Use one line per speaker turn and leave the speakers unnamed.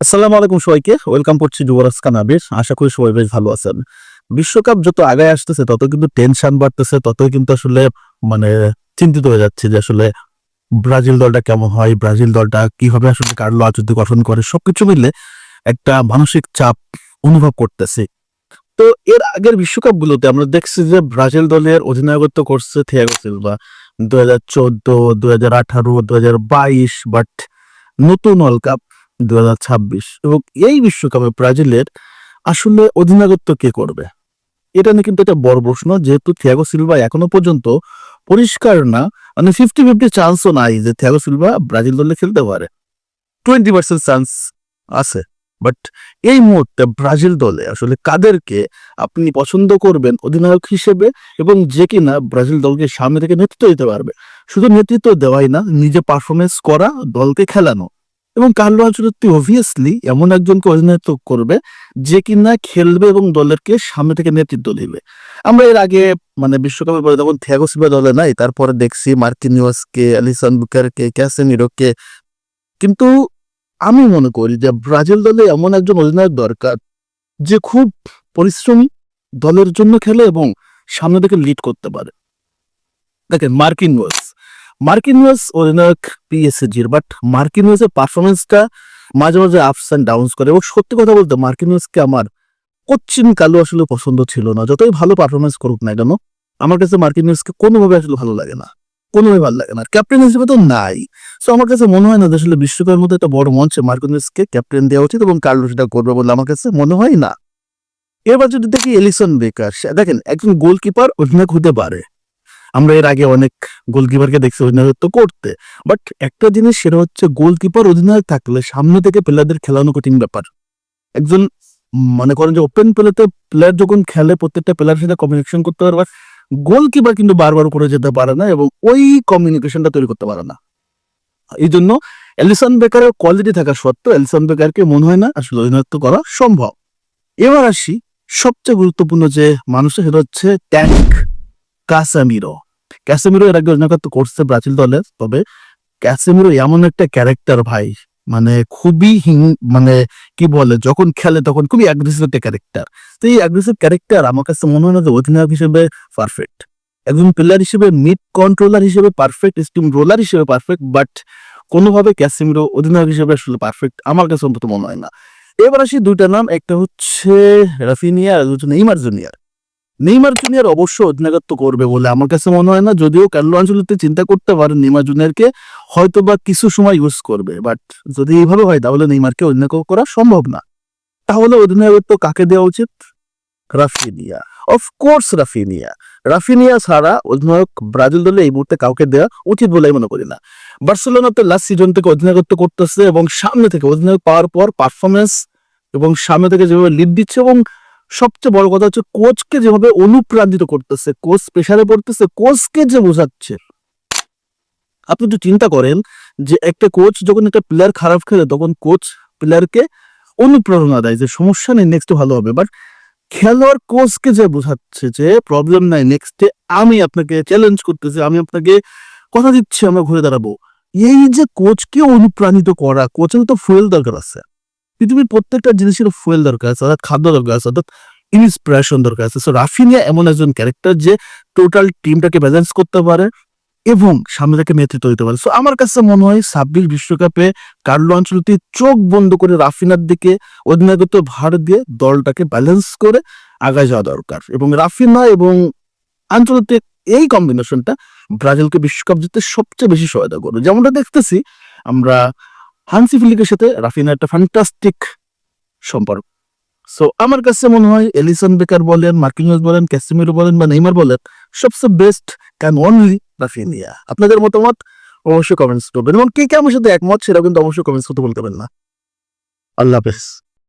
আসসালামু আলাইকুম সবাইকে। ওয়েলকাম করছি যুবরাজ কানাবির আশা করি সবাই বেশ ভালো আছেন। বিশ্বকাপ যত আগায় আসতেছে, তত কিন্তু টেনশন বাড়তেছে, ততই কিন্তু আসলে মানে চিন্তিত হয়ে যাচ্ছে যে আসলে ব্রাজিল দলটা কেমন হয়, ব্রাজিল দলটা কীভাবে আসলে কার্লো আচুর্য গঠন করে, সবকিছু মিলে একটা মানসিক চাপ অনুভব করতেছি। তো এর আগের বিশ্বকাপ গুলোতে আমরা দেখছি যে ব্রাজিল দলের অধিনায়কত্ব করছে থিয়াগো সিলভা দু হাজার চোদ্দ দু হাজার আঠারো দু হাজার বাইশ বাট নতুন ওয়ার্ল্ড কাপ দু হাজার ছাব্বিশ। এবং এই বিশ্বকাপে ব্রাজিলের আসলে অধিনায়কত্ব কে করবে? এটা নিয়ে কিন্তু একটা বড় প্রশ্ন, যেহেতু থিয়াগো সিলভা এখনও পর্যন্ত পরিষ্কার না মানে ফিফটি ফিফটি চান্সও নাই যে থিয়াগো সিলভা ব্রাজিল দলে খেলতে পারে। টোয়েন্টি পার্সেন্ট চান্স আছে। বাট এই মুহূর্তে ব্রাজিল দলে আসলে কাদেরকে আপনি পছন্দ করবেন অধিনায়ক হিসেবে এবং যে কিনা ব্রাজিল দলকে সামনে থেকে নেতৃত্ব দিতে পারবে? শুধু নেতৃত্ব দেওয়াই না, নিজে পারফরমেন্স করা, দলকে খেলানো এবং কার্লো আনচলত্তি অবভিয়াসলি এমন একজনকে অধিনায়ত্ব করবে যে কিনা খেলবে এবং দলেরকে সামনে থেকে নেতৃত্ব দিবে। আমরা এর আগে মানে বিশ্বকাপের পরে যখন থিয়াগো সিলভা দলে নাই, তারপরে দেখছি মার্কিনিওসকে অ্যালিসন বুকারকে ক্যাসেমিরোকে কিন্তু আমি মনে করি যে ব্রাজিল দলে এমন একজন অধিনায়ক দরকার যে খুব পরিশ্রমী, দলের জন্য খেলে এবং সামনে থেকে লিড করতে পারে। দেখেন মার্কিনিওস মার্কিনিওস অধিনায়ক পিএসজির বাট মার্কিনিওসের পারফরমেন্সটা মাঝে মাঝে আপস অ্যান্ড ডাউনস করে। এবং সত্যি কথা বলতে মার্কিনিওসকে আমার কোচ্চিন কালো আসলে পছন্দ ছিল না। যতই ভালো পারফরমেন্স করুক না কেন, আমার কাছে মার্কিনিওসকে কোনোভাবে আসলে ভালো লাগে না। কোনোভাবে ভালো লাগে না। ক্যাপ্টেন হিসেবে তো নাই। সো আমার কাছে মনে হয় না যে আসলে বিশ্বকাপের মধ্যে একটা বড় মঞ্চে মার্কিনিওসকে ক্যাপ্টেন দেওয়া উচিত এবং কার্লো সেটা করবে বলে আমার কাছে মনে হয় না। এবার যদি দেখি এলিসন বেকার দেখেন, একজন গোলকিপার অধিনায়ক হতে পারে। আমরা এর আগে অনেক গোলকিপারকে দেখছি অধিনায়কত্ব করতে। বাট একটা জিনিস সেটা হচ্ছে গোলকিপার অধিনায়ক থাকলে সামনে থেকে প্লেয়ারদের খেলানো কঠিন ব্যাপার। একজন মনে করেন যে ওপেন প্লেতে প্লেয়ার যখন খেলে, প্রত্যেকটা প্লেয়ারের সাথে কমিউনিকেশন করতে পারবে। গোলকিপার কিন্তু বারবার করে যেতে পারে না এবং ওই কমিউনিকেশনটা তৈরি করতে পারে না। এই জন্য এলিসন বেকারের কোয়ালিটি থাকা সত্ত্বেও এলিসন বেকারকে মনে হয় না আসলে অধিনায়ত্ব করা সম্ভব। এবার আসি সবচেয়ে গুরুত্বপূর্ণ যে মানুষের সেটা হচ্ছে ট্যাঙ্ক কাসামিরো ক্যাসেমিরো এর আগে অধিনায়কত্ব করছে ব্রাজিল দলে তবে ক্যাসেমিরো এমন একটা ক্যারেক্টার ভাই মানে খুবই হিং মানে কি বলে, যখন খেলে তখন খুবই অ্যাগ্রেসিভ একটা ক্যারেক্টার তো এই অ্যাগ্রেসিভ ক্যারেক্টার আমার কাছে মনে হয় না যে অধিনায়ক হিসেবে পারফেক্ট একজন প্লেয়ার হিসেবে মিড কন্ট্রোলার হিসেবে পারফেক্ট স্টিম রোলার হিসেবে পারফেক্ট বাট কোনোভাবে ক্যাসেমিরো অধিনায়ক হিসেবে আসলে পারফেক্ট আমার কাছে অন্তত মনে হয় না। এবার আসি দুইটা নাম, একটা হচ্ছে রাফিনিয়া আর নেইমার জুনিয়র। নেইমার জুনিয়র অবশ্য অধিনায়কত্ব করবে বলে আমার কাছে মনে হয় না, যদিও কার্লো আঞ্চলিতে চিন্তা করতে পারে নেইমার জুনিয়রকে হয়তো বা কিছু সময় ইউজ করবে বাট যদি এইভাবে হয় তাহলে নেইমারকে অধিনায়ক করা সম্ভব না। তাহলে অধিনায়কত্ব কাকে দেওয়া উচিত? রাফিনিয়া। Of course Raphinha. রাফিনিয়া ছাড়া অধিনায়ক ব্রাজিল দলে এই মুহূর্তে কাউকে দেওয়া উচিত বলে মনে করি না। বার্সেলোনাতে লাস্ট সিজন থেকে অধিনায়কত্ব করতেছে এবং সামনে থেকে অধিনায়ক পাওয়ার পর পারফরমেন্স এবং সামনে থেকে যেভাবে লিড দিচ্ছে এবং সবচেয়ে বড় কথা হচ্ছে কোচকে যেভাবে অনুপ্রাণিত করতেছে, কোচ প্রেশারে পড়তেছে, কোচকে যে বোঝাচ্ছে। আপনি একটু চিন্তা করেন যে একটা কোচ যখন একটা প্লেয়ার খারাপ খেলে, তখন কোচ প্লেয়ারকে অনুপ্রেরণা দেয় যে সমস্যা নেই নেক্সট ভালো হবে। বাট খেলোয়াড় কোচকে যে বোঝাচ্ছে যে প্রবলেম নাই নেক্সটে আমি আপনাকে চ্যালেঞ্জ করতেছি, আমি আপনাকে কথা দিচ্ছি, আমরা ঘুরে দাঁড়াবো। এই যে কোচকে অনুপ্রাণিত করা, কোচের তো ফুয়েল দরকার আছে। পৃথিবীর প্রত্যেকটা জিনিসের ফুয়েল দরকার আছে, অর্থাৎ খাদ্য দরকার আছে, অর্থাৎ ইন্সপিরেশন দরকার আছে। সো রাফিনিয়া এমন একজন ক্যারেক্টার যে টোটাল টিমটাকে ব্যালেন্স করতে পারে এবং সামনে থেকে নেতৃত্ব দিতে পারে। সো আমার কাছে মনে হয় ছাব্বিশ বিশ্বকাপে কার্লো অঞ্চলটি চোখ বন্ধ করে রাফিনার দিকে অধিনায়কত্ব ভার দিয়ে দলটাকে ব্যালেন্স করে আগায় যাওয়া দরকার। এবং রাফিনা এবং আঞ্চলতে এই কম্বিনেশনটা ব্রাজিলকে বিশ্বকাপ জিততে সবচেয়ে বেশি সহায়তা করবে। যেমনটা দেখতেছি, আমরা হানসি ফিলিকের সাথে রাফিনা একটা ফ্যান্টাস্টিক সম্পর্ক। সো আমার কাছে মনে হয় এলিসন বেকার বলেন মার্কিনিয়াস বলেন, ক্যাসিমিরো বলেন বা নেইমার বলেন, সবচেয়ে বেস্ট ক্যান অনলি রাফিনিয়া। আপনাদের মতামত অবশ্যই কমেন্টস করবেন এবং কে কে আমার সাথে একমত সেটা কিন্তু অবশ্যই কমেন্টস করতে বলতে পারেন না। আল্লাহ হাফেজ।